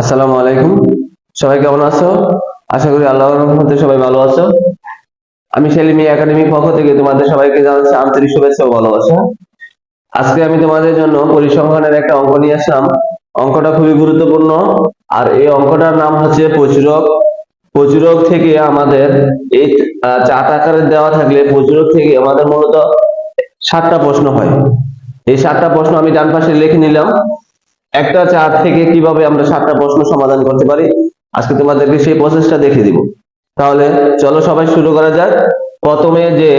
আসসালামু আলাইকুম। সবাই কেমন আছো? আশা করি আল্লাহর সবাই ভালো আছো। আমি সেলিমি একাডেমির পক্ষ থেকে তোমাদের সবাইকে জানাচ্ছি আন্তরিক শুভেচ্ছা ও ভালোবাসা। আজকে আমি তোমাদের জন্য পরিসংখ্যানের একটা অঙ্ক নিয়ে আসলাম। অঙ্কটা খুবই গুরুত্বপূর্ণ। আর এই অঙ্কটার নাম হচ্ছে প্রচুরক। প্রচুরক থেকে আমাদের এই চার্ট আকারে দেওয়া থাকলে প্রচুরক থেকে আমাদের মূলত সাতটা প্রশ্ন হয়। এই সাতটা প্রশ্ন আমি ডান পাশে লিখে নিলাম। একটা চার থেকে কীভাবে আমরা সাতটা প্রশ্ন সমাধান করতে পারি। আজকে তোমাদেরকে সেই প্রসেসটা দেখে দিব। তাহলে চলো সবাই শুরু করা যাক। প্রথমে যে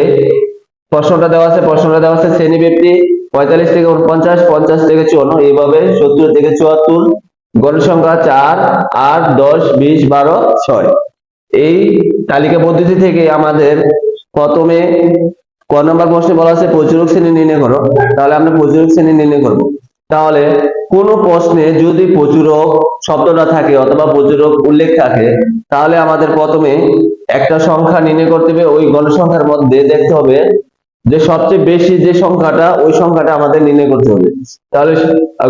প্রশ্নটা দেওয়া আছে, প্রশ্নটা দেওয়া আছে শ্রেণি ব্যক্তি পঁয়তাল্লিশ থেকে উনপঞ্চাশ, পঞ্চাশ থেকে চুয়ান্ন, এইভাবে সত্তর থেকে চুয়াত্তর গণসংখ্যা চার, আট, দশ, বিশ, বারো, ছয়। এই তালিকা পদ্ধতি থেকে আমাদের প্রথমে ক নম্বর প্রশ্নে বলা আছে প্রচুরক শ্রেণি নির্ণয় করো। তাহলে আমরা প্রচুরক শ্রেণি নির্ণয় করব। তাহলে কোন প্রশ্নে যদি প্রচুরক শব্দটা থাকে অথবা প্রচুরক উল্লেখ থাকে, তাহলে আমাদের প্রথমে একটা সংখ্যা নির্ণয় করতে হবে, ওই গণসংখ্যার মধ্যে দেখতে হবে যে সবচেয়ে বেশি যে সংখ্যাটা, ওই সংখ্যাটা আমাদের নির্ণয় করতে হবে। তাহলে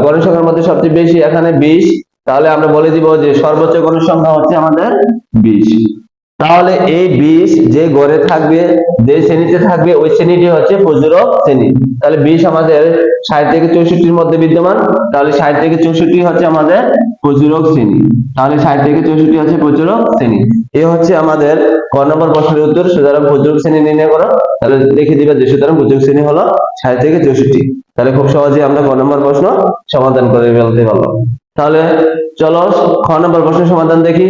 গণসংখ্যার মধ্যে সবচেয়ে বেশি এখানে বিশ, তাহলে আমরা বলে দিব যে সর্বোচ্চ গণসংখ্যা হচ্ছে আমাদের বিশ। তাহলে এই বিষ যে গড়ে থাকবে, যে শ্রেণীতে থাকবে, ওই শ্রেণীটি হচ্ছে প্রচুরক শ্রেণি। তাহলে বিষ আমাদের ষাট থেকে চৌষট্টির মধ্যে বিদ্যমান, তাহলে ষাট থেকে চৌষট্টি হচ্ছে আমাদের প্রচুরক শ্রেণি। তাহলে ষাট থেকে চৌষট্টি হচ্ছে প্রচুরক শ্রেণি। এ হচ্ছে আমাদের ক নম্বর প্রশ্নের উত্তর, সুতরাং প্রচুরক শ্রেণি নির্ণয় করো। তাহলে লিখে দিবে যে সুতরাং প্রচুরক শ্রেণি হলো ষাট থেকে চৌষট্টি। তাহলে খুব সহজে আমরা ক নম্বর প্রশ্ন সমাধান করে ফেলতে পারব। তাহলে চলো খ নম্বর প্রশ্নের সমাধান দেখি।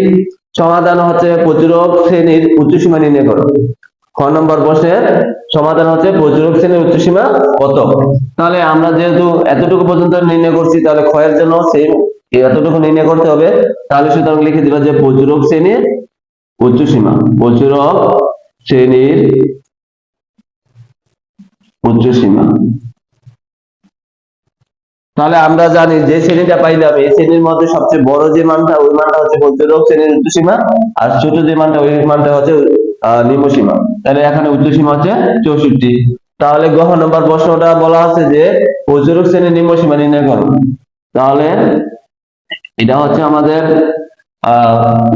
সমাধান হচ্ছে প্রচুরক শ্রেণির উচ্চসীমা নির্ণয় করো। খ নম্বর প্রশ্নের সমাধান হচ্ছে প্রচুরক শ্রেণির উচ্চসীমা কত? তাহলে আমরা যেহেতু এতটুকু পর্যন্ত নির্ণয় করছি, তাহলে ক্ষয়ের জন্য সেম এতটুকু নির্ণয় করতে হবে। তাহলে সুতরাং লিখে দিবা যে প্রচুরক শ্রেণির উচ্চসীমা প্রচুরক শ্রেণির উচ্চসীমা। তাহলে আমরা জানি যে শ্রেণীটা পাইলাম, এই শ্রেণির মধ্যে সবচেয়ে বড় যে মানটা, ওই মানটা হচ্ছে প্রচুরক শ্রেণির উচ্চসীমা, আর ছোট যে মানটা, ওই মানটা হচ্ছে নিম্নসীমা। তাহলে এখানে উচ্চসীমা হচ্ছে চৌষট্টি। তাহলে গহ নম্বর প্রশ্নটা বলা আছে যে প্রচুরক শ্রেণির নিম্নসীমা নির্ণয় করো। তাহলে এটা হচ্ছে আমাদের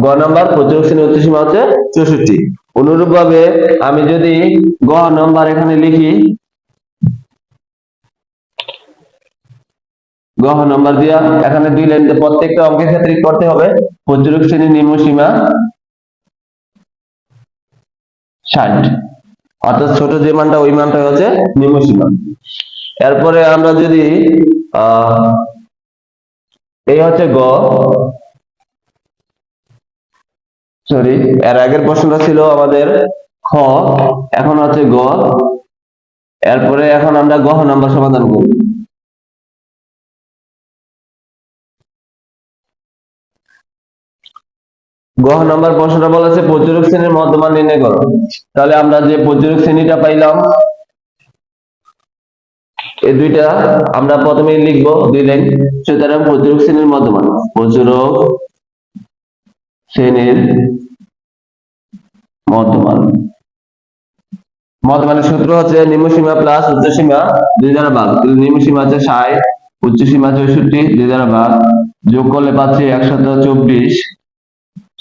গ নম্বর প্রচুরক শ্রেণির উচ্চসীমা হচ্ছে চৌষট্টি। অনুরূপ ভাবে আমি যদি গ নম্বর এখানে লিখি গহ নম্বর দিয়া, এখানে দুই লাইন প্রত্যেকটা অঙ্কের ক্ষেত্রে করতে হবে। প্রচুরক শ্রেণির নিম্ন সীমা ষাট। অর্থাৎ ছোট যে মানটা, ওই মানটা হচ্ছে নিম্ন সীমা। এরপরে আমরা যদি এই হচ্ছে গ। সরি এর আগের প্রশ্নটা ছিল আমাদের খ, এখন হচ্ছে গ। এরপরে এখন আমরা গহ নাম্বার সমাধান করব গহ নাম্বার প্রশ্নটা বলেছে প্রচুরক শ্রেণির মধ্যমান নির্ণয় করো। তাহলে আমরা যে প্রচুরক শ্রেণীটা পাইলাম, এই দুইটা আমরা প্রথমেই লিখব, দুই লাইন। সুতরাং প্রচুরক শ্রেণির মধ্যমান প্রচুরক শ্রেণির মধ্যমান মধ্যমানের সূত্র হচ্ছে নিম্নসীমা প্লাস উচ্চসীমা দুই দ্বারা ভাগ। নিম্নসীমা হচ্ছে ষাট উচ্চসীমা চৌষট্টি, দুই দ্বারা ভাগ। যোগ করলে পাচ্ছি একশত চব্বিশ।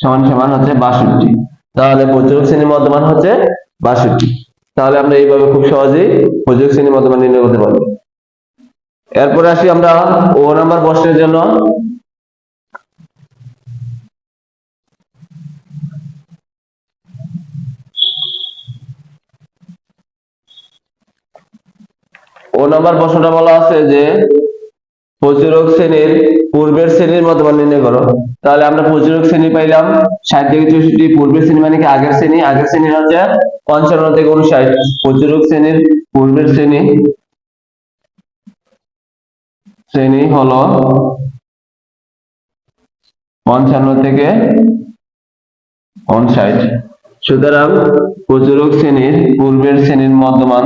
সমান সমান হচ্ছে বাষট্টি। তাহলে প্রচুরক শ্রেণির মধ্যমান হচ্ছে বাষট্টি। তাহলে আমরা এইভাবে খুব সহজেই প্রচুরক শ্রেণির মধ্যমান নির্ণয় করতে পারব। এরপরে আসি আমরা ও নাম্বার প্রশ্নের জন্য। ও নাম্বার প্রশ্নটা বলা আছে যে প্রচুরক শ্রেণির পূর্বের শ্রেণির মধ্যমান নির্ণয় করো। তাহলে আমরা প্রচুরক শ্রেণি পাইলাম ষাট থেকে চৌষট্টি, পূর্বের শ্রেণি মানে কি? আগের শ্রেণি? আগের শ্রেণি হচ্ছে পঞ্চান্ন থেকে উনষাট প্রচুরক শ্রেণির পূর্বের শ্রেণি শ্রেণি হলো পঞ্চান্ন থেকে উনষাট সুতরাং প্রচুরক শ্রেণির পূর্বের শ্রেণির মধ্যমান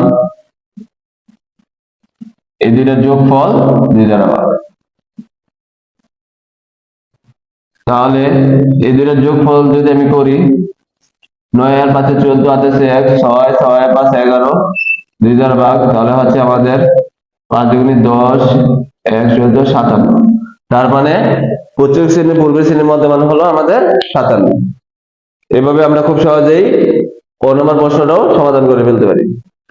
এই দুইটা যোগফল দুই দ্বারা ভাগ। তাহলে এই দুইটা যোগফল যদি আমি করি, নয় আর পাঁচে চোদ্দ হাতে এক, ছয় ছয়, পাঁচ, এগারো, দুই দ্বারা ভাগ, তাহলে হচ্ছে আমাদের পাঁচ দুগুণী দশ, এক, চোদ্দ, সাতান্ন। তার মানে প্রচুর শ্রেণি পূর্বের শ্রেণির মধ্যমান হলো আমাদের সাতান্ন। এভাবে আমরা খুব সহজেই নম্বর প্রশ্নটাও সমাধান করে ফেলতে পারি।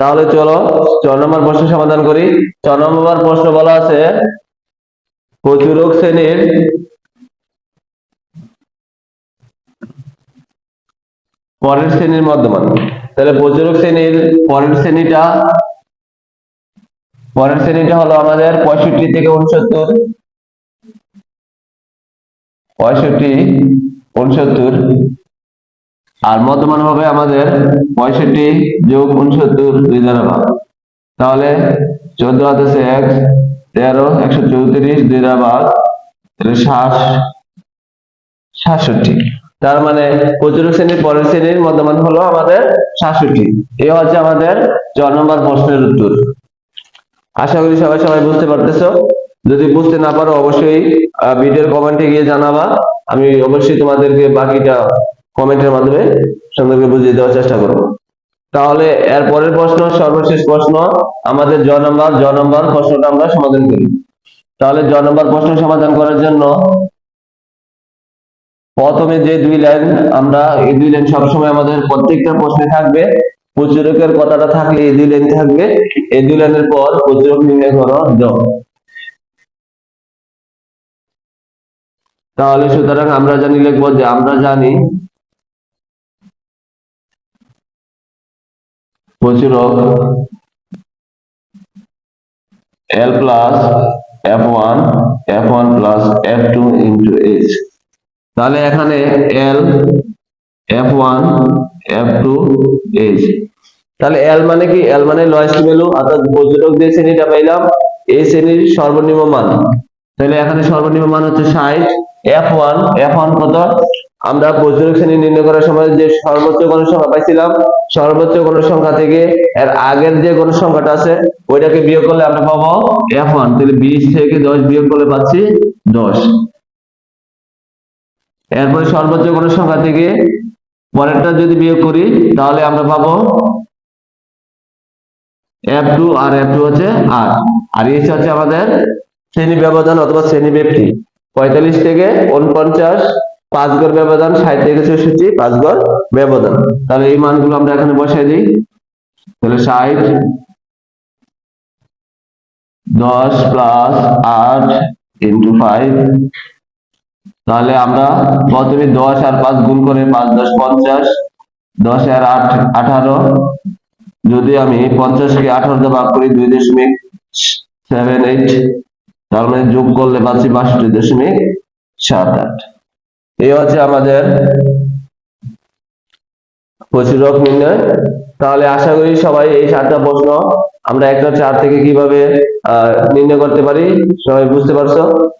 তাহলে চলো ছ নম্বর প্রশ্ন সমাধান করি। ছ নম্বর প্রশ্ন বলা আছে প্রচুরক শ্রেণির পরের শ্রেণির মধ্যমান। তাহলে প্রচুরক শ্রেণির পরের শ্রেণীটা পরের শ্রেণীটা হলো আমাদের পঁয়ষট্টি থেকে উনসত্তর পঁয়ষট্টি উনসত্তর আর মধ্যমান হবে আমাদের পঁয়ষট্টি যোগ উনসত্তর দুই দ্বারা তাহলে চোদ্দ হাতে এক, তেরো, একশো চৌত্রিশ দুই দ্বারা সাতষট্টি। তার মানে প্রচুর শ্রেণির পরের শ্রেণির মধ্যমান হলো আমাদের সাতষট্টি। এ হচ্ছে আমাদের ছ নম্বর প্রশ্নের উত্তর। আশা করি সবাই সবাই বুঝতে পারতেছো। যদি বুঝতে না পারো, অবশ্যই ভিডিওর কমেন্টে গিয়ে জানাবা। আমি অবশ্যই তোমাদেরকে বাকিটা কমেন্টের মাধ্যমে সুন্দরকে বুঝিয়ে দেওয়ার চেষ্টা করব। তাহলে এর পরের প্রশ্ন, সর্বশেষ প্রশ্ন, আমাদের জ নম্বর জ নম্বর প্রশ্নটা আমরা সমাধান করি। তাহলে জ নম্বর প্রশ্ন সমাধান করার জন্য প্রথমে যে দুই লাইন, আমরা এই দুই লাইন সবসময় আমাদের প্রত্যেকটা প্রশ্নে থাকবে। প্রচুরকের কথাটা থাকলে এই দুই লাইন থাকবে। এই দুই লাইনের পর প্রচুরক নির্ণয় করো জ। তাহলে সুতরাং আমরা জানি লিখব যে আমরা জানি প্রচুরক L plus F one F one plus F two into H তাহলে এখানে L F one F two H তাহলে এল মানে কি? এল মানে লয়েস্ট ভ্যালু অর্থাৎ প্রচুরক যে শ্রেণীটা পাইলাম, এই শ্রেণির সর্বনিম্ন মান। তাহলে এখানে সর্বনিম্ন মান হচ্ছে ষাট এফ ওয়ান এফ ওয়ান কত? আমরা প্রচুরক শ্রেণি নির্ণয় করার সময় যে সর্বোচ্চ গণসংখ্যা পাইছিলাম, সর্বোচ্চ গণসংখ্যা থেকে এর আগের যে গণসংখ্যাটা আছে, ওইটাকে বিয়োগ করলে আমরা পাবো এফ ওয়ান তাহলে বিশ থেকে দশ বিয়োগ করলে পাচ্ছি দশ। এরপরে সর্বোচ্চ গণসংখ্যা থেকে পরেরটা যদি বিয়োগ করি, তাহলে আমরা পাবো এফ টু আর এফ টু হচ্ছে আর আর এইচ হচ্ছে আমাদের শ্রেণি ব্যবধান অথবা শ্রেণি ব্যক্তি। পঁয়তাল্লিশ থেকে উনপঞ্চাশ পাঁচ গড় ব্যবধান, ষাট থেকে চৌষট্টি পাঁচ গড় ব্যবধান। তাহলে এই মানগুলো আমরা এখানে বসাই দিই। তাহলে ষাট দশ প্লাস আট ইন্টু ফাইভ তাহলে আমরা প্রথমে দশ আর পাঁচ গুণ করে পাঁচ, দশ, পঞ্চাশ। দশ আর আট, আঠারো। যদি আমি পঞ্চাশকে আঠারো দিয়ে ভাগ করি দুই দশমিক সেভেন এইট তার মানে যোগ করলে পাচ্ছি বাষট্টি দশমিক সাত আট। এই হচ্ছে আমাদের প্রচুরক নির্ণয়। তাহলে আশা করি সবাই এই সাতটা প্রশ্ন আমরা একটা চার থেকে কীভাবে নির্ণয় করতে পারি, সবাই বুঝতে পারছ?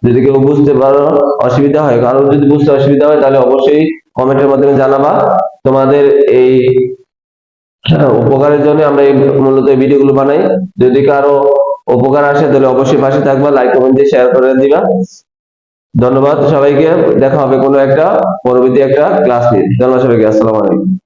যদি কেউ বুঝতে পারো, অসুবিধা হয়। কারও যদি বুঝতে অসুবিধা হয়, তাহলে অবশ্যই কমেন্টের মাধ্যমে জানাবা। তোমাদের এই উপকারের জন্য আমরা এই মূলত এই ভিডিওগুলো বানাই। যদি কারও উপকার আসে, তাহলে অবশ্যই পাশে থাকবা লাইক কমেন্ট দিয়ে শেয়ার করে দিবা। ধন্যবাদ সবাইকে। দেখা হবে কোনো একটা পরবর্তী একটা ক্লাস নিয়ে। ধন্যবাদ সবাইকে। আসসালামু আলাইকুম।